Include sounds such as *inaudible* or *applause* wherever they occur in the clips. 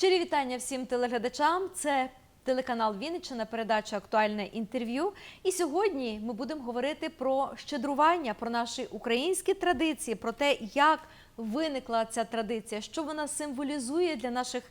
Щирі вітання всім телеглядачам. Це телеканал Вінниччина, передача Актуальне інтерв'ю. І сьогодні ми будемо говорити про щедрування, про наші українські традиції, про те, як виникла ця традиція, що вона символізує для наших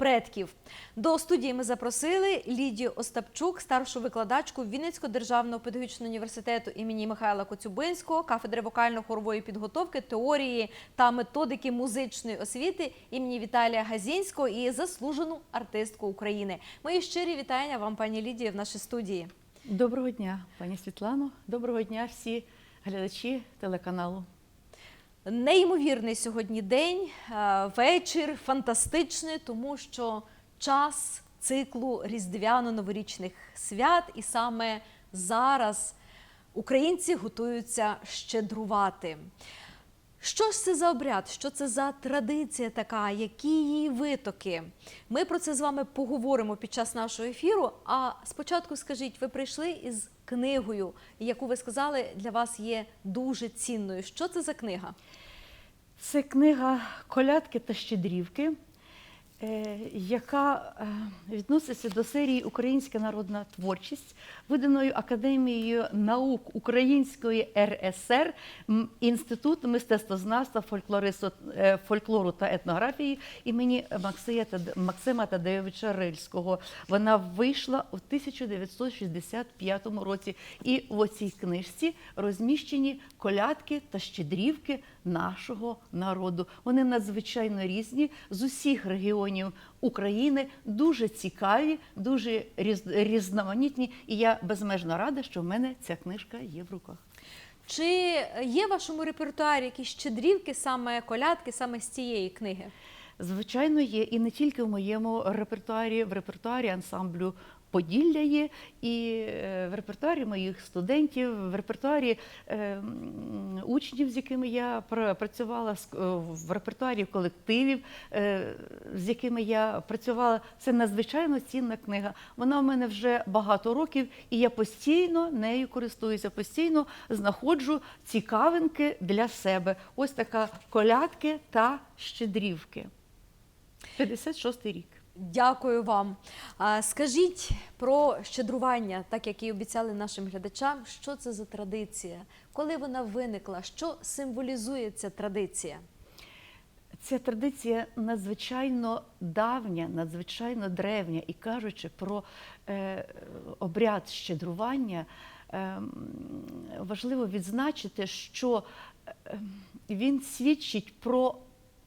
предків. До студії ми запросили Лідію Остапчук, старшу викладачку Вінницького державного педагогічного університету імені Михайла Коцюбинського, кафедри вокально-хорової підготовки, теорії та методики музичної освіти імені Віталія Газінського і заслужену артистку України. Мої щирі вітання вам, пані Лідії, в нашій студії. Доброго дня, пані Світлано. Доброго дня всі глядачі телеканалу. Неймовірний сьогодні день, е, вечір, фантастичний, тому що час циклу різдвяно-новорічних свят, і саме зараз українці готуються щедрувати. Що ж це за обряд? Що це за традиція така? Які її витоки? Ми про це з вами поговоримо під час нашого ефіру. А спочатку скажіть, ви прийшли із книгою, яку ви сказали для вас є дуже цінною. Що це за книга? Це книга Колядки та щедрівки, е, яка е, відноситься до серії Українська народна творчість, виданою Академією наук Української РСР, Інститут мистецтвознавства, е, фольклору та етнографії імені Максима Тадеєвича Рильського. Вона вийшла у 1965 році. І в цій книжці розміщені колядки та щедрівки нашого народу. Вони надзвичайно різні з усіх регіонів України, дуже цікаві, дуже різноманітні. І я безмежно рада, що в мене ця книжка є в руках. Чи є в вашому репертуарі якісь щедрівки, саме колядки, саме з цієї книги? Звичайно, є і не тільки в моєму репертуарі, в репертуарі ансамблю Поділля є, і е, в репертуарі моїх студентів, в репертуарі е, учнів, з якими я працювала, е, в репертуарі колективів, з якими я працювала. Це надзвичайно цінна книга. Вона в мене вже багато років, і я постійно нею користуюся, постійно знаходжу цікавинки для себе. Ось така колядки та щедрівки. 56 рік. Дякую вам. Скажіть про щедрування, так як і обіцяли нашим глядачам, що це за традиція, коли вона виникла, що символізує ця традиція? Ця традиція надзвичайно давня, надзвичайно древня. І кажучи про е, обряд щедрування, е, важливо відзначити, що е, він свідчить про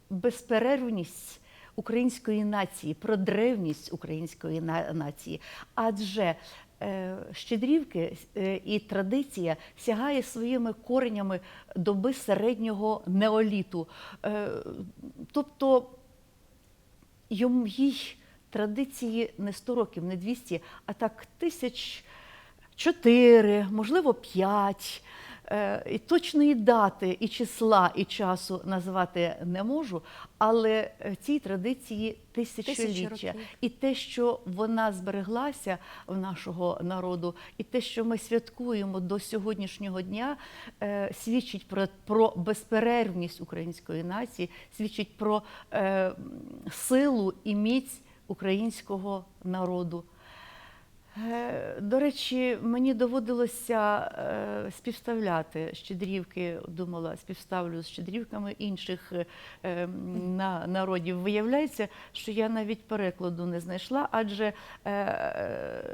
безперервність української нації, про древність української нації. Адже е, щедрівки е, і традиція сягає своїми коренями доби середнього неоліту. Е, Тобто їй традиції не 100 років, не 200, а так тисяч чотири, можливо, п'ять. Е, І точної дати, і числа, і часу назвати не можу, але е, цій традиції тисячоліття. І те, що вона збереглася в нашого народу, і те, що ми святкуємо до сьогоднішнього дня, е, свідчить про, про безперервність української нації, свідчить про е, силу і міць українського народу. Е, До речі, мені доводилося е, співставляти щедрівки, думала, співставлю з щедрівками інших е, м, на, народів. Виявляється, що я навіть перекладу не знайшла, адже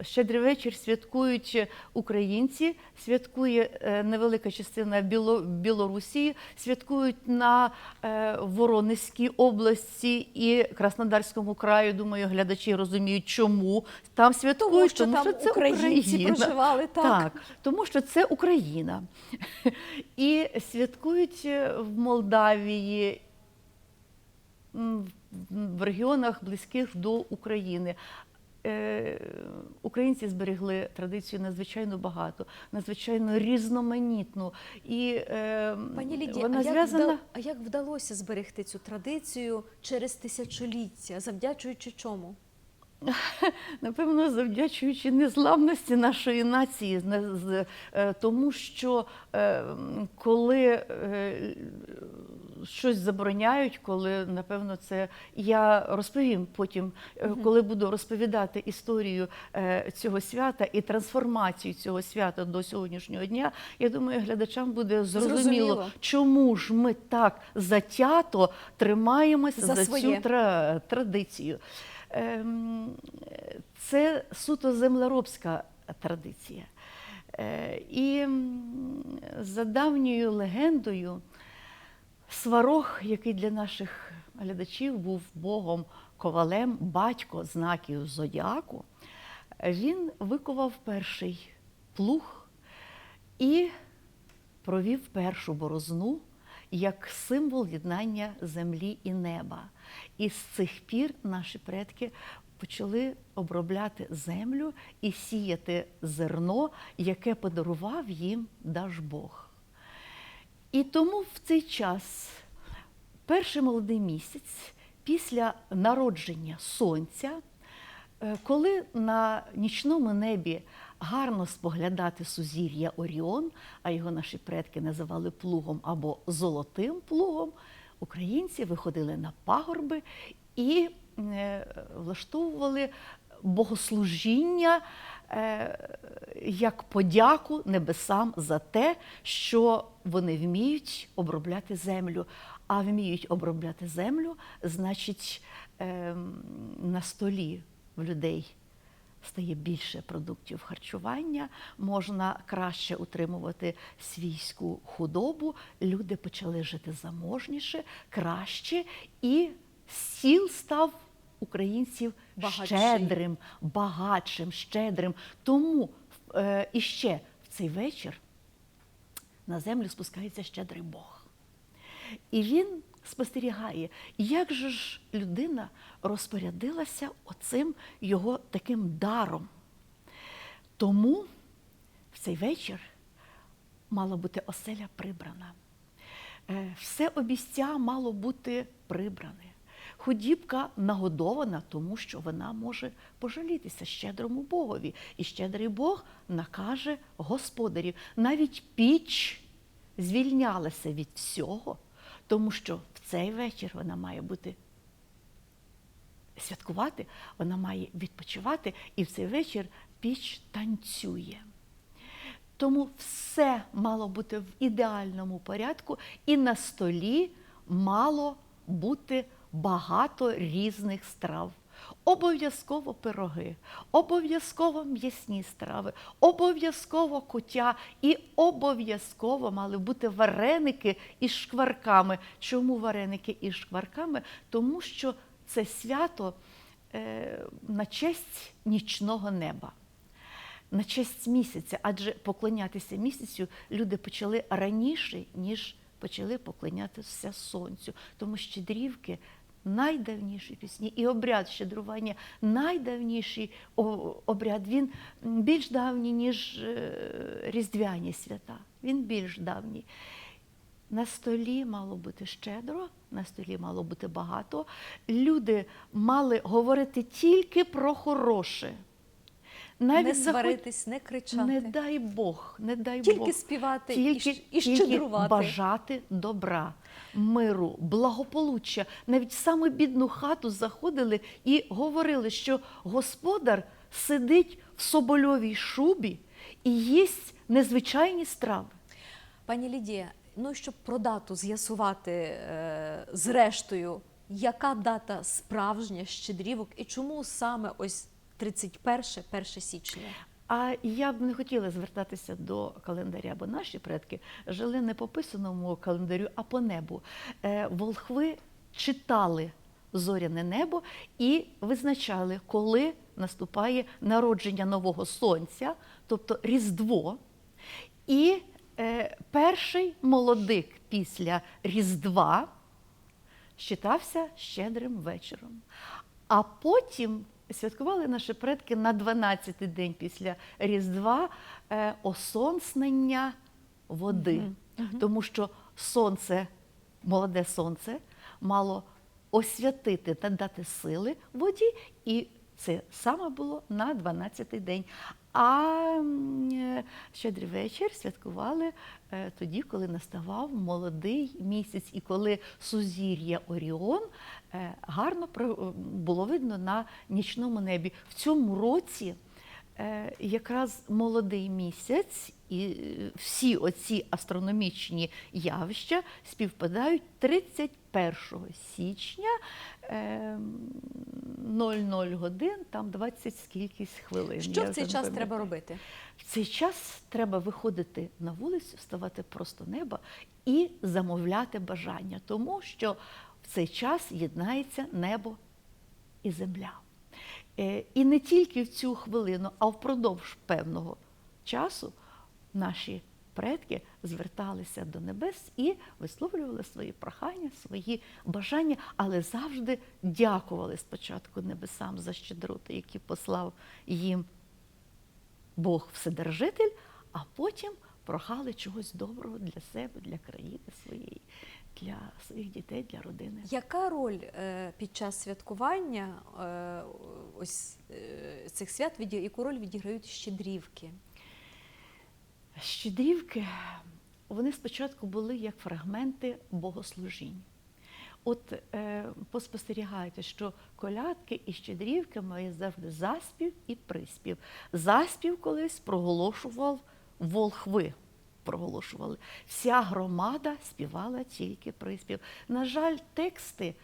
щедрий вечір святкують українці, святкує невелика частина Біло, Білорусі, святкують на Воронезькій області і Краснодарському краю. Думаю, глядачі розуміють, чому там святкують. Тому там що це українці Україна. проживали, так. тому що це Україна. І святкують е, в Молдавії, в- регіонах близьких до України. Е, Українці зберегли традицію надзвичайно багато, надзвичайно різноманітну. І е, Пані Лідія, вона а, як зв'язана. вда- а як вдалося зберегти цю традицію через тисячоліття, завдячуючи чому? *laughs* Напевно, завдячуючи незламності нашої нації, е, тому що е, коли е, щось забороняють, коли напевно це я розповім потім, коли буду розповідати історію цього свята і трансформацію цього свята до сьогоднішнього дня. Я думаю, глядачам буде зрозуміло, Зрозуміло. чому ж ми так затято тримаємося За за, цю традицію. Ем, Це суто землеробська традиція. Е, І за давньою легендою, Сварог, який для наших глядачів був богом ковалем, батько знаків зодіаку, він викував перший плуг і провів першу борозну як символ єднання землі і неба. І з цих пір наші предки почали обробляти землю і сіяти зерно, яке подарував їм Дажбог. І тому в цей час, перший молодий місяць, після народження сонця, е, коли на нічному небі гарно споглядати сузір'я Оріон, а його наші предки називали плугом або золотим плугом, українці виходили на пагорби і е, влаштовували богослужіння е, як подяку небесам за те, що вони вміють обробляти землю. А вміють обробляти землю, значить, ем, на столі в людей стає більше продуктів харчування, можна краще утримувати свійську худобу. Люди почали жити заможніше, краще, і сіл став українців Багатший. щедрим, багатшим, щедрим. Тому е, іще в цей вечір на землю спускається щедрий Бог. І він спостерігає, як же ж людина розпорядилася оцим його таким даром. Тому в цей вечір мала бути оселя прибрана. Е, Все обістя мало бути прибране. Худібка нагодована, тому що вона може пожалітися щедрому Богові. І щедрий Бог накаже господарів. Навіть піч звільнялася від всього, тому що в цей вечір вона має бути святкувати, вона має відпочивати, і в цей вечір піч танцює. Тому все мало бути в ідеальному порядку, і на столі мало бути багато різних страв. Обов'язково пироги, обов'язково м'ясні страви, обов'язково кутя і обов'язково мали бути вареники із шкварками. Чому вареники із шкварками? Тому що це свято е, на честь нічного неба на честь місяця, адже поклонятися місяцю люди почали раніше, ніж почали поклонятися сонцю. Тому щедрівки найдавніші пісні і обряд щедрування найдавніший обряд. Він більш давній, ніж е, різдвяні свята. Він більш давній. На столі мало бути щедро, на столі мало бути багато. Люди мали говорити тільки про хороше. не заход- сваритись, не кричати. не дай Бог, не дай Тільки Бог. співати і тільки, щ- і тільки щедрувати. бажати добра, миру, благополуччя. Навіть в саму бідну хату заходили і говорили, що господар сидить в собольовій шубі і їсть незвичайні страви. Пані Лідія, ну щоб про дату з'ясувати е, зрештою, яка дата справжня щедрівок і чому саме ось 31 1 січня? А я б не хотіла звертатися до календаря, бо наші предки жили не по писаному календарю, а по небу. Е, Волхви читали зоряне небо і визначали, коли наступає народження нового сонця, тобто Різдво. І е, перший молодик після Різдва считався щедрим вечором. А потім святкували наші предки на 12-й день після Різдва е, осонснення води, тому що сонце, молоде сонце, мало освятити, та дати сили воді, і це саме було на 12-й день. А е, щедрий вечір святкували е, тоді, коли наставав молодий місяць, і коли сузір'я Оріон е, гарно було видно на нічному небі. В цьому році якраз молодий місяць і всі оці астрономічні явища співпадають 31 січня е, 00 годин, там 20 скількись хвилин. Що в цей час пам'ятаю. треба робити? В цей час треба виходити на вулицю, ставати просто неба і замовляти бажання, тому що в цей час єднається небо і земля. Е, І не тільки в цю хвилину, а впродовж певного часу наші предки зверталися до небес і висловлювали свої прохання, свої бажання, але завжди дякували спочатку небесам за щедроти, які послав їм Бог Вседержитель, а потім прохали чогось доброго для себе, для країни своєї, для своїх дітей, для родини. Яка роль е, під час святкування е, ось е, цих свят яку роль відіграють щедрівки? Щедрівки вони спочатку були як фрагменти богослужінь. От е, поспостерігайте, що колядки і щедрівки мають завжди заспів і приспів. Заспів колись проголошував волхви. Проголошували. Вся громада співала тільки приспів. На жаль, тексти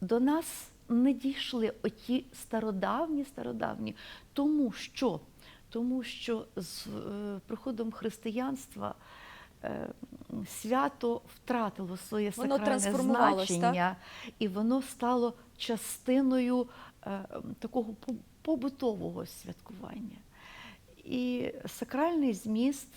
до нас не дійшли оті стародавні, стародавні, тому що, тому що з е, приходом християнства е, свято втратило своє сакральне значення, значення, і воно стало частиною е, такого побутового святкування. І сакральний зміст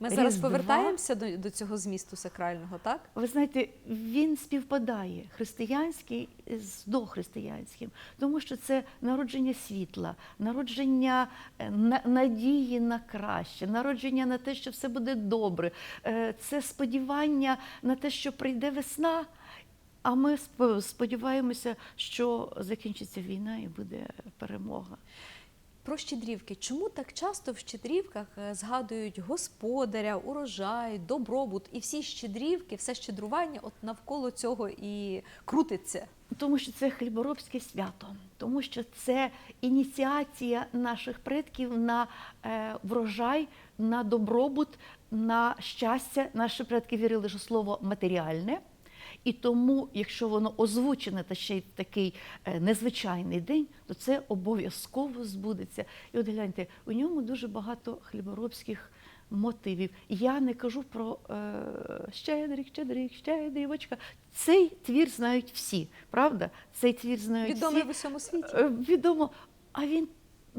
Ми зараз Різдва. повертаємося до, до цього змісту сакрального, так? Ви знаєте, він співпадає християнський з дохристиянським, тому що це народження світла, народження е, на- надії на краще, народження на те, що все буде добре. Е, Це сподівання на те, що прийде весна. А ми сподіваємося, що закінчиться війна і буде перемога. Про щедрівки. Чому так часто в щедрівках е, згадують господаря, урожай, добробут і всі щедрівки, все щедрування от навколо цього і крутиться? Тому що це хліборобське свято, тому що це ініціація наших предків на е, врожай, на добробут, на щастя. Наші предки вірили, що слово матеріальне. І тому, якщо воно озвучене та ще й такий е, незвичайний день, то це обов'язково збудеться. І от гляньте, у ньому дуже багато хліборобських мотивів. Я не кажу про е, щедрик, щедрик, щедрівочка. Цей твір знають всі, правда? Цей твір знають Відомий всі. в усьому світі. Е, Відомо, а він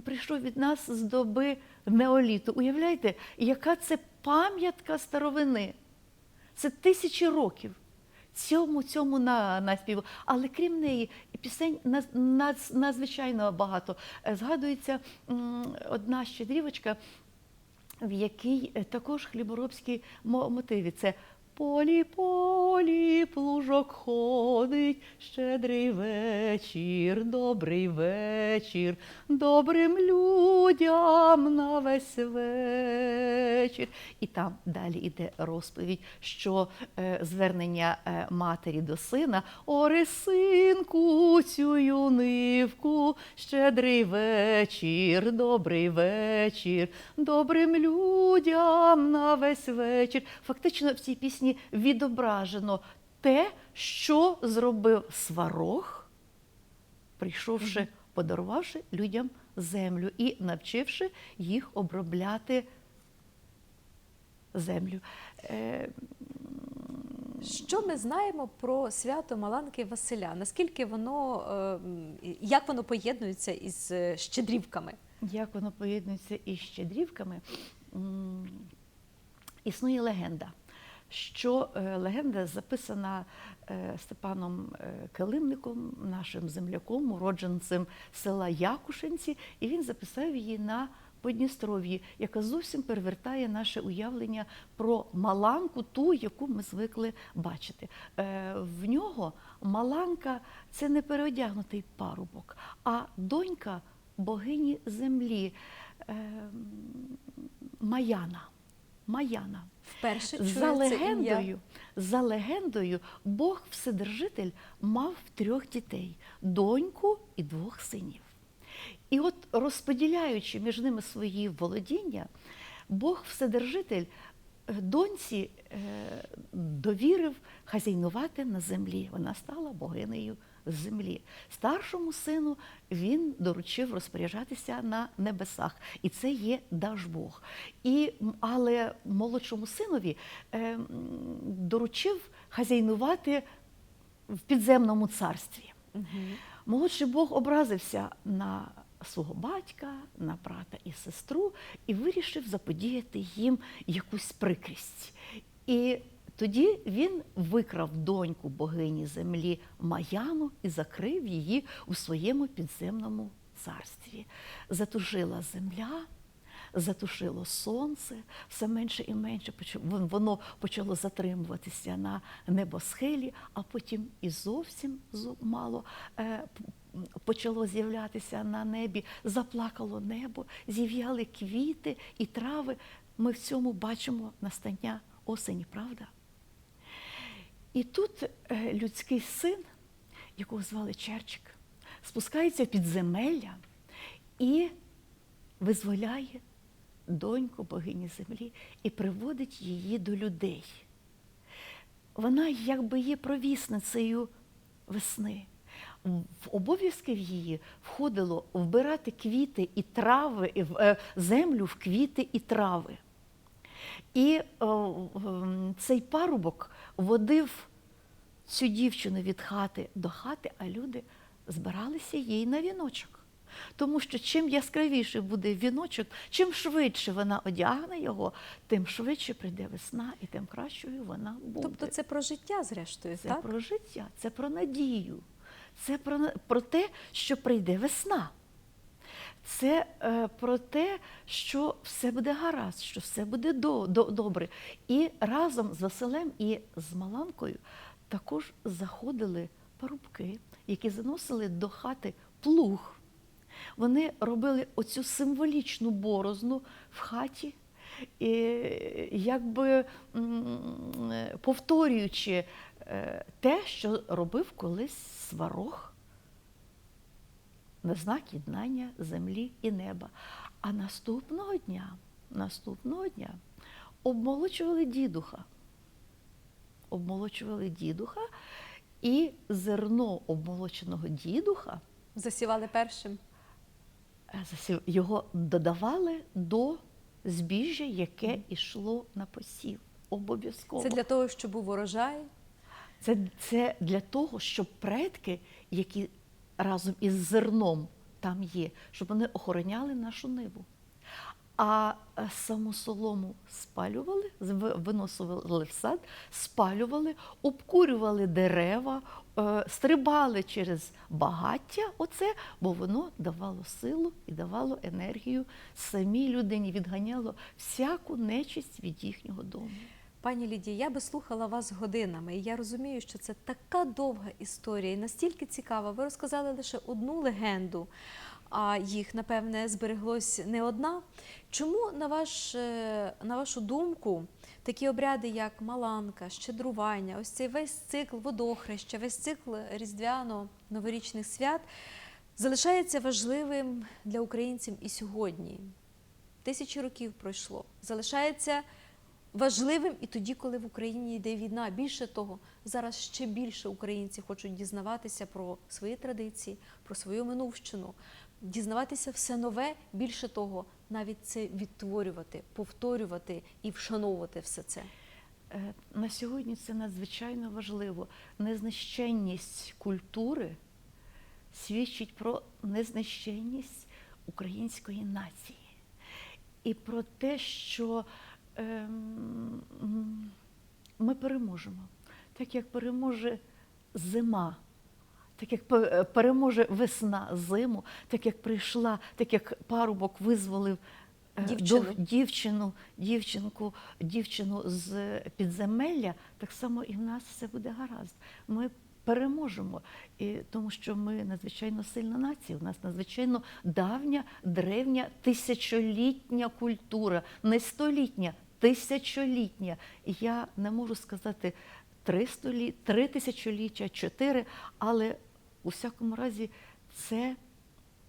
прийшов від нас з доби неоліту. Уявляєте, яка це пам'ятка старовини? Це тисячі років. Цьому цьому на, наспіву. Але крім неї, пісень наз- надзвичайно багато. Е, Згадується одна щедрівочка, в якій е, також хліборобські мо- мотиви. Це полі, полі, плужок ходить, щедрий вечір, добрий вечір, добрим людям на весь вечір. І там далі йде розповідь, що е, звернення е, матері до сина, Ори, синку, цю юнивку, щедрий вечір, добрий вечір, добрим людям на весь вечір. Фактично в цій пісні відображено те, що зробив сварог, прийшовши, подарувавши людям землю і навчивши їх обробляти землю. Е, Що ми знаємо про свято Маланки Василя? Наскільки воно е, як воно поєднується із е, щедрівками? Як воно поєднується із щедрівками? Існує легенда, що е, легенда записана е, Степаном е, Килимником, нашим земляком, уродженцем села Якушинці, і він записав її на Подністров'ї, яка зовсім перевертає наше уявлення про маланку, ту, яку ми звикли бачити. В нього маланка це не переодягнутий парубок, а донька богині землі. ем, Маяна. Маяна. Вперше чую За це легендою, за легендою, Бог Вседержитель мав трьох дітей доньку і двох синів. І от розподіляючи між ними свої володіння, Бог Вседержитель е, доньці е, довірив хазяйнувати на землі. Вона стала богинею землі. Старшому сину він доручив розпоряджатися на небесах, і це є Дажбог. І, але молодшому синові е, доручив хазяйнувати в підземному царстві. Мгм. Молодший Бог образився на свого батька, на брата і сестру і вирішив заподіяти їм якусь прикрість. І тоді він викрав доньку богині землі Маяну і закрив її у своєму підземному царстві. Затужила земля. Затушило сонце, все менше і менше воно почало затримуватися на небосхилі, а потім і зовсім зо- мало е, почало з'являтися на небі, заплакало небо, зів'яли квіти і трави. Ми в цьому бачимо настання осені, правда? І тут е, людський син, якого звали Черчик, спускається в підземелля і визволяє доньку богині землі і приводить її до людей. Вона якби є провісницею весни. В обов'язки в її входило вбирати квіти і трави, е, землю в квіти і трави. І е, м, цей парубок водив цю дівчину від хати до хати, а люди збиралися їй на віночок. Тому що чим яскравіший буде віночок, чим швидше вона одягне його, тим швидше прийде весна і тим кращою вона буде. Тобто це про життя, зрештою, Це так? про життя, це про надію, це про, про те, що прийде весна. Це е, про те, що все буде гаразд, що все буде до, до, добре. І разом з Василем і з Маланкою також заходили парубки, які заносили до хати плуг. Вони робили оцю символічну борозну в хаті, і, якби повторюючи е, те, що робив колись сварог на знак єднання землі і неба. А наступного дня, наступного дня обмолочували дідуха. Обмолочували дідуха, і зерно обмолоченого дідуха Засівали першим. е, його додавали до збіжжя, яке йшло на посів. Обов'язково. Це для того, щоб був урожай. Це, це для того, щоб предки, які разом із зерном там є, щоб вони охороняли нашу ниву. А е, саму солому спалювали, виносили в сад, спалювали, обкурювали дерева, е, стрибали через багаття, оце, бо воно давало силу і давало енергію самій людині, відганяло всяку нечисть від їхнього дому. Пані Лідія, я би слухала вас годинами, і я розумію, що це така довга історія і настільки цікава. Ви розказали лише одну легенду, а їх, напевне, збереглось не одна. Чому, на, ваш, е, на вашу думку, такі обряди, як Маланка, щедрування, ось цей весь цикл водохреща, весь цикл різдвяно-новорічних свят залишається важливим для українців і сьогодні? Тисячі років пройшло. Залишається важливим і тоді, коли в Україні йде війна. Більше того, зараз ще більше українців хочуть дізнаватися про свої традиції, про свою минувщину, дізнаватися все нове. Більше того, навіть це відтворювати, повторювати і вшановувати все це. Е, На сьогодні це надзвичайно важливо. Незнищенність культури свідчить про незнищенність української нації і про те, що ми переможемо, так як переможе зима. Так як е, переможе весна зиму, так як прийшла, так як парубок визволив е, Дівчину. дівчину, дівчинку, дівчину з підземелля, так само і в нас все буде гаразд. Ми переможемо. І тому що ми надзвичайно сильна нація. У нас надзвичайно давня, древня, тисячолітня культура, не столітня, тисячолітня. І я не можу сказати три столі, три тисячоліття, чотири, але у всякому разі це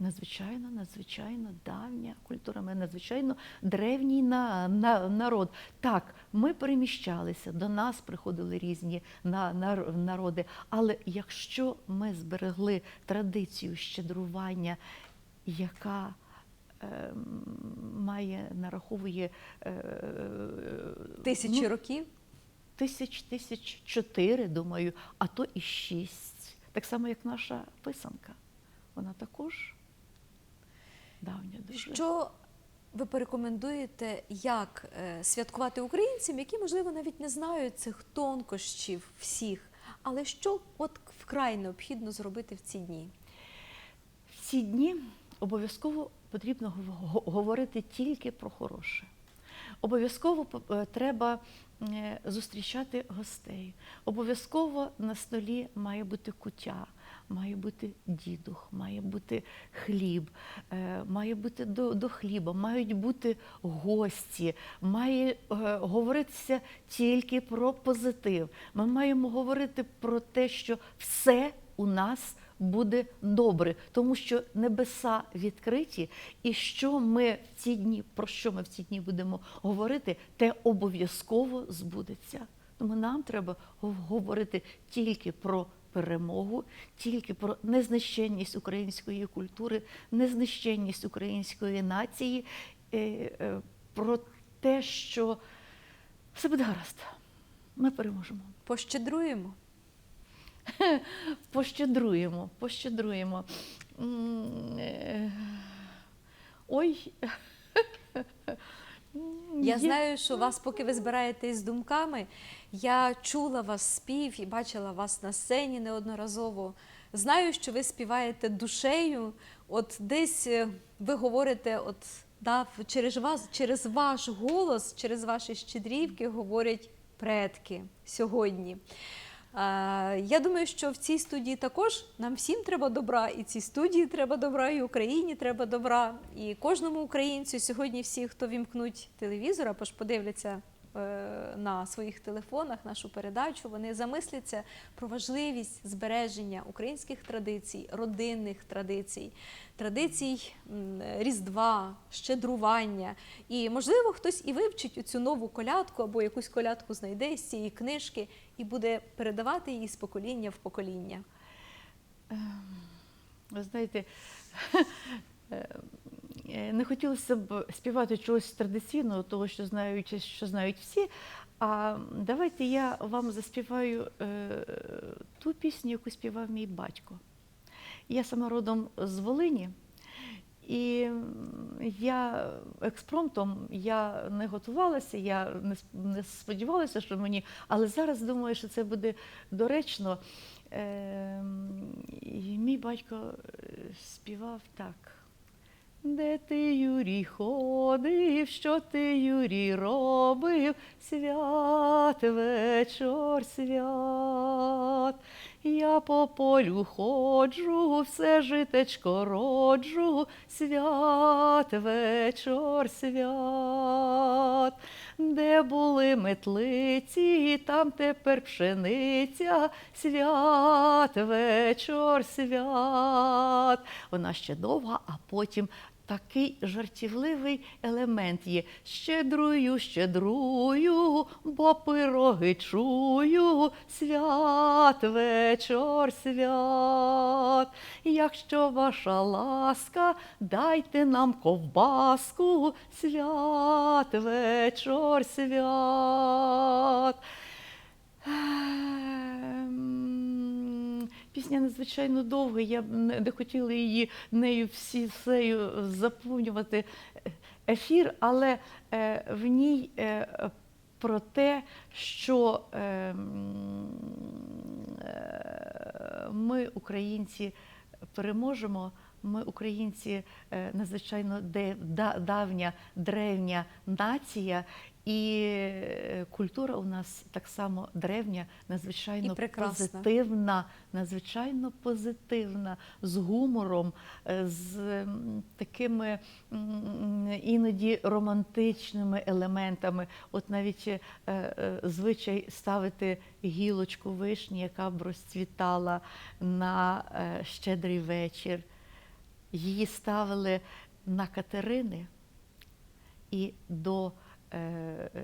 надзвичайно, надзвичайно давня культура. Ми надзвичайно древній на, на, народ. Так, ми переміщалися, до нас приходили різні на, нар- народи. Але якщо ми зберегли традицію щедрування, яка має нараховує е, Тисячі ну, років. тисяч, тисяч чотири, думаю, а то і шість. Так само, як наша писанка. Вона також давня дуже. Що ви порекомендуєте, як е, святкувати українцям, які, можливо, навіть не знають цих тонкощів всіх, але що от вкрай необхідно зробити в ці дні? В ці дні обов'язково потрібно гов- говорити тільки про хороше. Обов'язково е, треба е, зустрічати гостей. Обов'язково на столі має бути кутя, має бути дідух, має бути хліб, е, має бути до, до хліба, мають бути гості, має говоритися тільки про позитив. Ми маємо говорити про те, що все у нас буде добре, тому що небеса відкриті, і що ми в ці дні, про що ми в ці дні будемо говорити, те обов'язково збудеться. Тому нам треба говорити тільки про перемогу, тільки про незнищенність української культури, незнищенність української нації, е, е, про те, що все буде гаразд. Ми переможемо. Пощедруємо. *laughs* Пощедруємо, пощедруємо. Е, Ой. *laughs* Я знаю, що вас, поки ви збираєтесь з думками, я чула вас спів і бачила вас на сцені неодноразово. Знаю, що ви співаєте душею. От десь е, ви говорите, от да, через вас, через ваш голос, через ваші щедрівки говорять предки сьогодні. Я думаю, що в цій студії також нам всім треба добра, і цій студії треба добра, і Україні треба добра. І кожному українцю сьогодні всі, хто вімкнуть телевізор, або ж подивляться на своїх телефонах нашу передачу, вони замисляться про важливість збереження українських традицій, родинних традицій, традицій Різдва, щедрування. І можливо, хтось і вивчить цю нову колядку або якусь колядку знайде з цієї книжки і буде передавати її з покоління в покоління. Ви знаєте, *laughs* е, е, не хотілося б співати чогось традиційного, того, що знають, що знають всі. А давайте я вам заспіваю е, ту пісню, яку співав мій батько. Я сама родом з Волині, і я експромтом я не готувалася, я не, сподівалася, що мені, але зараз думаю, що це буде доречно. Ем, і мій батько е, співав так. Де ти, Юрій, ходив, що ти, Юрій, робив? Свят вечор, свят. Я по полю ходжу, все житечко роджу, свят вечор, свят. Де були метлиці, там тепер пшениця, свят вечор, свят. Вона ще довга, а потім такий жартівливий елемент є. Щедрую, щедрую, бо пироги чую, свят вечор, свят. Якщо ваша ласка, дайте нам ковбаску, свят вечор, свят. Пісня надзвичайно довга, я не, хотіла її нею всі всею заповнювати е, ефір, але е, в ній е, про те, що ми, українці, переможемо. Ми, українці, надзвичайно давня, древня нація, І е, культура у нас так само древня, надзвичайно позитивна, надзвичайно позитивна, з гумором, е, з такими іноді романтичними елементами. От навіть е, звичай ставити гілочку вишні, яка б розцвітала на щедрий вечір. Її ставили на Катерини. І до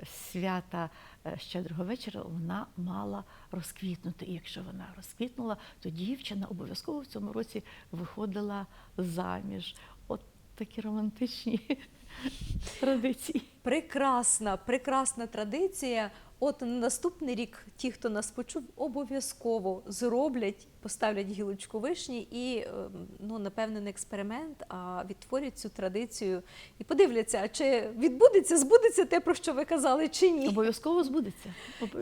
свята е, щедрого вечора вона мала розквітнути. І якщо вона розквітнула, то дівчина обов'язково в цьому році виходила заміж. От такі романтичні традиції. Прекрасна, прекрасна традиція. От на наступний рік ті, хто нас почув, обов'язково зроблять, поставлять гілочку вишні і, ем, ну, напевне, не експеримент, а відтворять цю традицію і подивляться, а чи відбудеться, збудеться те, про що ви казали, чи ні. Обов'язково збудеться.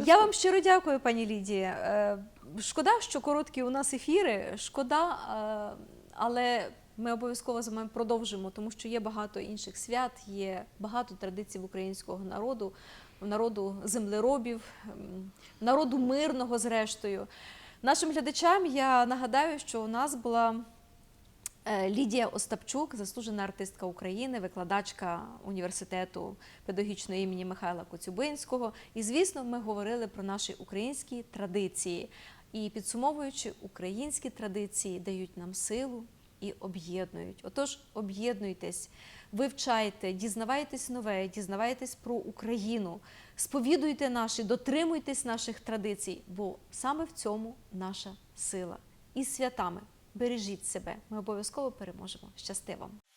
Я вам щиро дякую, пані Лідія. Е, Шкода, що короткі у нас ефіри. Шкода, е, але ми обов'язково з вами продовжимо, тому що є багато інших свят, є багато традицій українського народу, народу землеробів, ем, народу мирного, зрештою. Нашим глядачам я нагадаю, що у нас була Е, Лідія Остапчук, заслужена артистка України, викладачка університету педагогічного імені Михайла Коцюбинського. І, звісно, ми говорили про наші українські традиції. І підсумовуючи, українські традиції дають нам силу і об'єднують. Отож, об'єднуйтесь, вивчайте, дізнавайтесь нове, дізнавайтесь про Україну, сповідуйте наші, дотримуйтесь наших традицій, бо саме в цьому наша сила. І святами бережіть себе. Ми обов'язково переможемо. Щасти вам!